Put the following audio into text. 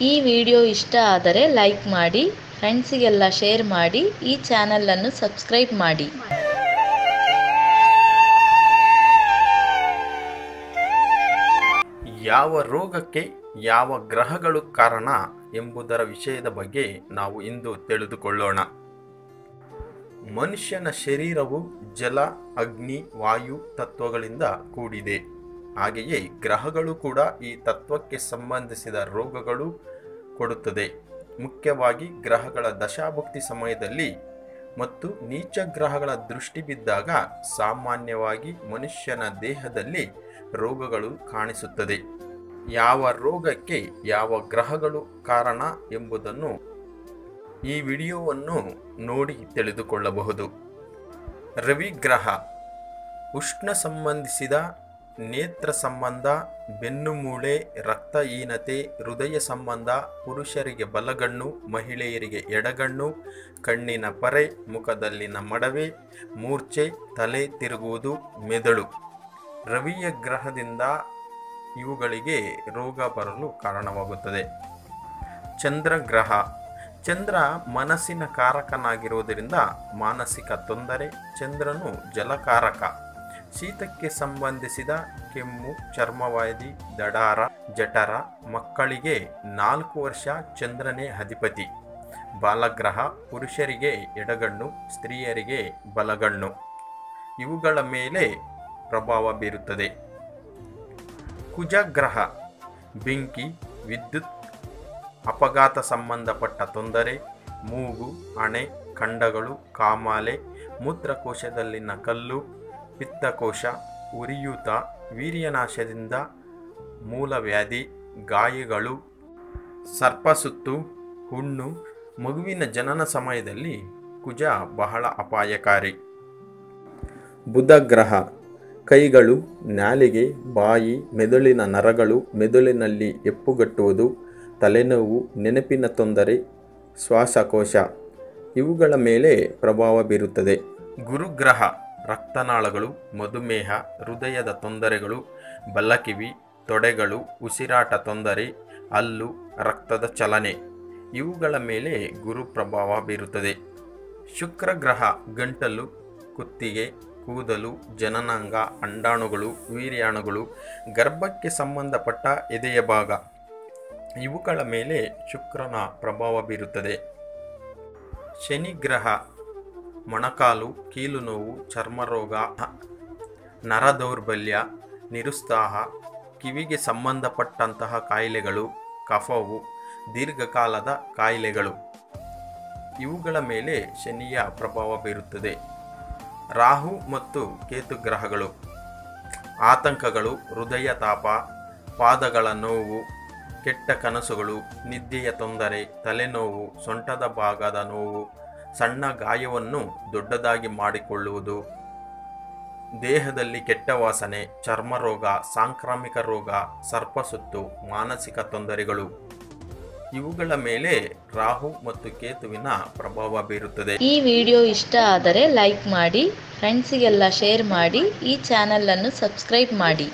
ಈ ವಿಡಿಯೋ ಇಷ್ಟ ಆದರೆ ಲೈಕ್ ಮಾಡಿ, ಫ್ರೆಂಡ್ಸಿಗೆಲ್ಲ ಶೇರ್ ಮಾಡಿ, ಈ ಚಾನಲನ್ನು ಸಬ್ಸ್ಕ್ರೈಬ್ ಮಾಡಿ. ಯಾವ ರೋಗಕ್ಕೆ ಯಾವ ಗ್ರಹಗಳು ಕಾರಣ ಎಂಬುದರ ವಿಷಯದ ಬಗ್ಗೆ ನಾವು ಇಂದು ತಿಳಿದುಕೊಳ್ಳೋಣ. ಮನುಷ್ಯನ ಶರೀರವು ಜಲ, ಅಗ್ನಿ, ವಾಯು ತತ್ವಗಳಿಂದ ಕೂಡಿದೆ. ಹಾಗೆಯೇ ಗ್ರಹಗಳು ಕೂಡ ಈ ತತ್ವಕ್ಕೆ ಸಂಬಂಧಿಸಿದ ರೋಗಗಳು ಕೊಡುತ್ತದೆ. ಮುಖ್ಯವಾಗಿ ಗ್ರಹಗಳ ದಶಾಭುಕ್ತಿ ಸಮಯದಲ್ಲಿ ಮತ್ತು ನೀಚ ಗ್ರಹಗಳ ದೃಷ್ಟಿ ಬಿದ್ದಾಗ ಸಾಮಾನ್ಯವಾಗಿ ಮನುಷ್ಯನ ದೇಹದಲ್ಲಿ ರೋಗಗಳು ಕಾಣಿಸುತ್ತದೆ. ಯಾವ ರೋಗಕ್ಕೆ ಯಾವ ಗ್ರಹಗಳು ಕಾರಣ ಎಂಬುದನ್ನು ಈ ವಿಡಿಯೋವನ್ನು ನೋಡಿ ತಿಳಿದುಕೊಳ್ಳಬಹುದು. ರವಿ ಗ್ರಹ ಉಷ್ಣ ಸಂಬಂಧಿಸಿದ ನೇತ್ರ ಸಂಬಂಧ ಬೆನ್ನುಮೂಳೆ ರಕ್ತಹೀನತೆ ಹೃದಯ ಸಂಬಂಧ, ಪುರುಷರಿಗೆ ಬಲಗಣ್ಣು, ಮಹಿಳೆಯರಿಗೆ ಎಡಗಣ್ಣು, ಕಣ್ಣಿನ ಪರೆ, ಮುಖದಲ್ಲಿನ ಮಡವೆ, ಮೂರ್ಛೆ, ತಲೆ ತಿರುಗುವುದು, ಮೆದುಳು. ರವಿಯ ಗ್ರಹದಿಂದ ಇವುಗಳಿಗೆ ರೋಗ ಬರಲು ಕಾರಣವಾಗುತ್ತದೆ. ಚಂದ್ರಗ್ರಹ ಚಂದ್ರ ಮನಸ್ಸಿನ ಕಾರಕನಾಗಿರುವುದರಿಂದ ಮಾನಸಿಕ ತೊಂದರೆ, ಚಂದ್ರನು ಜಲಕಾರಕ. ಶೀತಕ್ಕೆ ಸಂಬಂಧಿಸಿದ ಕೆಮ್ಮು ಚರ್ಮವಾದಿ ದಡಾರ, ಜಠರ, ಮಕ್ಕಳಿಗೆ ನಾಲ್ಕು ವರ್ಷ ಚಂದ್ರನೇ ಅಧಿಪತಿ. ಬಾಲಗ್ರಹ, ಪುರುಷರಿಗೆ ಎಡಗಣ್ಣು, ಸ್ತ್ರೀಯರಿಗೆ ಬಲಗಣ್ಣು. ಇವುಗಳ ಮೇಲೆ ಪ್ರಭಾವ ಬೀರುತ್ತದೆ. ಕುಜಗ್ರಹ, ಬೆಂಕಿ, ವಿದ್ಯುತ್, ಅಪಘಾತ ಸಂಬಂಧಪಟ್ಟ ತೊಂದರೆ, ಮೂಗು, ಹಣೆ ಖಂಡಗಳು ಕಾಮಾಲೆ, ಮೂತ್ರಕೋಶದಲ್ಲಿನ ಕಲ್ಲು ಪಿತ್ತಕೋಶ, ಉರಿಯೂತ, ವೀರ್ಯನಾಶದಿಂದ ಮೂಲವ್ಯಾಧಿ, ಗಾಯಗಳು, ಸರ್ಪಸುತ್ತು, ಹುಣ್ಣು, ಮಗುವಿನ ಜನನ ಸಮಯದಲ್ಲಿ ಕುಜ ಬಹಳ ಅಪಾಯಕಾರಿ. ಬುಧ ಗ್ರಹ ಕೈಗಳು, ನಾಲಿಗೆ, ಬಾಯಿ, ಮೆದುಳಿನ ನರಗಳು, ಮೆದುಳಿನಲ್ಲಿ ಎಪ್ಪುಗಟ್ಟುವುದು, ತಲೆನೋವು, ನೆನಪಿನ ತೊಂದರೆ, ಶ್ವಾಸಕೋಶ, ಇವುಗಳ ಮೇಲೆ ಪ್ರಭಾವ ಬೀರುತ್ತದೆ. ಗುರುಗ್ರಹ ರಕ್ತನಾಳಗಳು, ಮಧುಮೇಹ, ಹೃದಯದ ತೊಂದರೆಗಳು ಬಲ್ಲಕಿವಿ ತೊಡೆಗಳು, ಉಸಿರಾಟ ತೊಂದರೆ, ಹಲ್ಲು, ರಕ್ತದ ಚಲನೆ ಇವುಗಳ ಮೇಲೆ ಗುರು ಪ್ರಭಾವ ಬೀರುತ್ತದೆ. ಶುಕ್ರ ಗ್ರಹ ಗಂಟಲು, ಕುತ್ತಿಗೆ, ಕೂದಲು, ಜನನಾಂಗ, ಅಂಡಾಣುಗಳು, ವೀರ್ಯಾಣುಗಳು, ಗರ್ಭಕ್ಕೆ ಸಂಬಂಧಪಟ್ಟ ಎದೆಯ ಭಾಗ ಇವುಗಳ ಮೇಲೆ ಶುಕ್ರನ ಪ್ರಭಾವ ಬೀರುತ್ತದೆ. ಶನಿ ಗ್ರಹ ಮೊಣಕಾಲು, ಕೀಲು ನೋವು ಚರ್ಮರೋಗ ನರ ದೌರ್ಬಲ್ಯ ನಿರುತ್ಸಾಹ, ಕಿವಿಗೆ ಸಂಬಂಧಪಟ್ಟಂತಹ ಕಾಯಿಲೆಗಳು, ಕಫವು, ದೀರ್ಘಕಾಲದ ಕಾಯಿಲೆಗಳು. ಇವುಗಳ ಮೇಲೆ ಶನಿಯ ಪ್ರಭಾವ ಬೀರುತ್ತದೆ. ರಾಹು ಮತ್ತು ಕೇತು ಗ್ರಹಗಳು. ಆತಂಕಗಳು, ಹೃದಯ ತಾಪ, ಪಾದಗಳ ನೋವು, ಕೆಟ್ಟ ಕನಸುಗಳು, ನಿದ್ದೆಯ ತೊಂದರೆ, ತಲೆನೋವು, ಸೊಂಟದ ಭಾಗದ ನೋವು ಸಣ್ಣ ಗಾಯವನ್ನು ದೊಡ್ಡದಾಗಿ ಮಾಡಿಕೊಳ್ಳುವುದು. ದೇಹದಲ್ಲಿ ಕೆಟ್ಟ ವಾಸನೆ, ಚರ್ಮರೋಗ, ಸಾಂಕ್ರಾಮಿಕ ರೋಗ ಸರ್ಪಸುತ್ತು ಮಾನಸಿಕ ತೊಂದರೆಗಳು. ಇವುಗಳ ಮೇಲೆ ರಾಹು ಮತ್ತು ಕೇತುವಿನ ಪ್ರಭಾವ ಬೀರುತ್ತದೆ. ಈ ವಿಡಿಯೋ ಇಷ್ಟ ಆದರೆ ಲೈಕ್ ಮಾಡಿ ಫ್ರೆಂಡ್ಸಿಗೆಲ್ಲ ಶೇರ್ ಮಾಡಿ, ಈ ಚಾನಲನ್ನು ಸಬ್ಸ್ಕ್ರೈಬ್ ಮಾಡಿ.